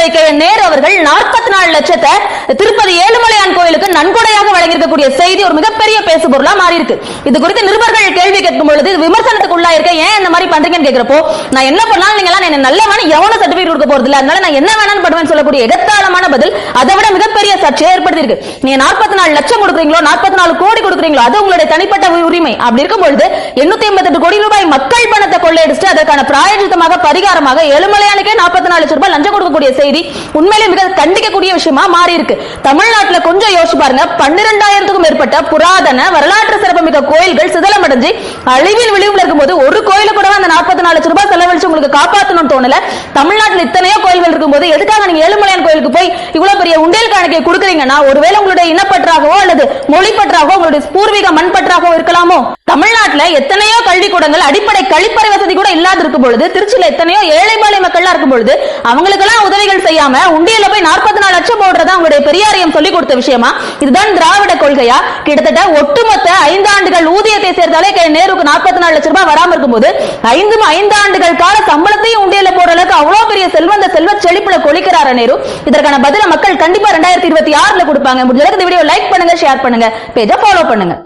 Madurai K Nehru அவர்கள் நாற்பத்தி நாலு லட்சத்தை திருப்பதி ஏழுமலையான் கோயிலுக்கு நன்கொடையாக வழங்கியிருக்கக்கூடிய செய்தி ஒரு மிகப்பெரிய பேசு பொருளா மாறி இருக்கு இது குறித்து நிருபர்கள் கேள்வி கேட்கும் பொழுது விமர்சனத்துக்கு உள்ளா இருக்க ஏன் இந்த மாதிரி பண்றீங்கன்னு கேட்கிறப்போ நான் என்ன பண்ணாலும் நீங்க எல்லாம் என்ன நல்ல வேணும் எவன சர்டிபிகேட் கொடுக்க போறது இல்ல அதனால நான் என்ன வேணாலும் பண்ணுவேன் சொல்லக்கூடிய எகத்தாளமான பதில் அதை விட மிகப்பெரிய சர்ச்சையை ஏற்படுத்தி இருக்கு நீங்க நாற்பத்தி நாலு லட்சம் கொடுக்குறீங்களோ நாற்பத்தி நாலு கோடி கொடுக்குறீங்களோ அது உங்களுடைய தனிப்பட்ட உரிமை. அப்படி இருக்கும் பொழுது எண்ணூத்தி எண்பத்தெட்டு கோடி ரூபாய் மக்கள் பணத்தை கொள்ளையடிச்சு அதற்கான பிராயஜித்தமாக பரிகாரமாக எழுமலையானுக்கே நாற்பத்தி நாலு லட்சம் ரூபாய் லஞ்சம் கொடுக்கக்கூடிய செய்தி உண்மையிலே மிக கண்டிக்கக்கூடிய விஷயமா மாறி இருக்கு தமிழ்நாட்டில் கொஞ்சம் யோசிச்சு பாருங்க. பன்னிரெண்டாயிரத்துக்கும் மேற்பட்ட புராதன வரலாற்று சிறப்புமிக்க கோயில்கள் சிதலமடைஞ்சு அழிவின் விளிவுல இருக்கும்போது ஒரு கோயில கூட அந்த நாற்பத்தி நாலு லட்சம் ரூபாய் செலவழிச்சு உங்களுக்கு காப்பாத்தணும்னு தோணல? தமிழ்நாட்டில் இத்தனையோ கோயில்கள் இருக்கும்போது எதுக்காக நீங்க ஏழுமலை கோயிலுக்கு போய் இவ்வளவு பெரிய உண்டியல் காணிக்கை கொடுக்குறீங்கன்னா ஒருவேளை உங்களுடைய இனப்பற்றாகவோ அல்லது மொழிப்பற்றாகவோ உங்களுடைய பூர்வீக மண்பற்றாகவோ இருக்கலாமோ? தமிழ்நாட்டுல எத்தனையோ கல்விக்கூடங்கள் அடிப்படை கழிப்பறை வசதி கூட இல்லாத இருக்கும் பொழுது திருச்சியில எத்தனையோ ஏழை பாலை மக்கள்லாம் இருக்கும் பொழுது அவங்களுக்கெல்லாம் உதவிகள் செய்யாம உண்டியல்ல போய் நாற்பத்தி நாலு லட்சம் போடுறதா அவங்களுடைய பெரியாரியம் சொல்லிக் கொடுத்த விஷயமா? இதுதான் திராவிட கொள்கையா? கிட்டத்தட்ட ஒட்டுமொத்த ஐந்து ஆண்டுகள் ஊதியத்தை சேர்த்தாலே நேருக்கு நாற்பத்தி நாலு லட்சம் ரூபாய் வராம இருக்கும்போது ஐந்து ஐந்து ஆண்டுகள் கால சம்பளத்தையும் உண்டியல்ல போடுற அளவுக்கு அவ்வளவு பெரிய செல்வந்த செல்வ செழிப்புல கொளிக்கிறார நேரு? இதற்கான பதில மக்கள் கண்டிப்பா ரெண்டாயிரத்தி இருபத்தி ஆறுல கொடுப்பாங்க. முடிஞ்ச அளவுக்கு இந்த வீடியோ லைக் பண்ணுங்க ஷேர் பண்ணுங்க பேஜை ஃபாலோ பண்ணுங்க.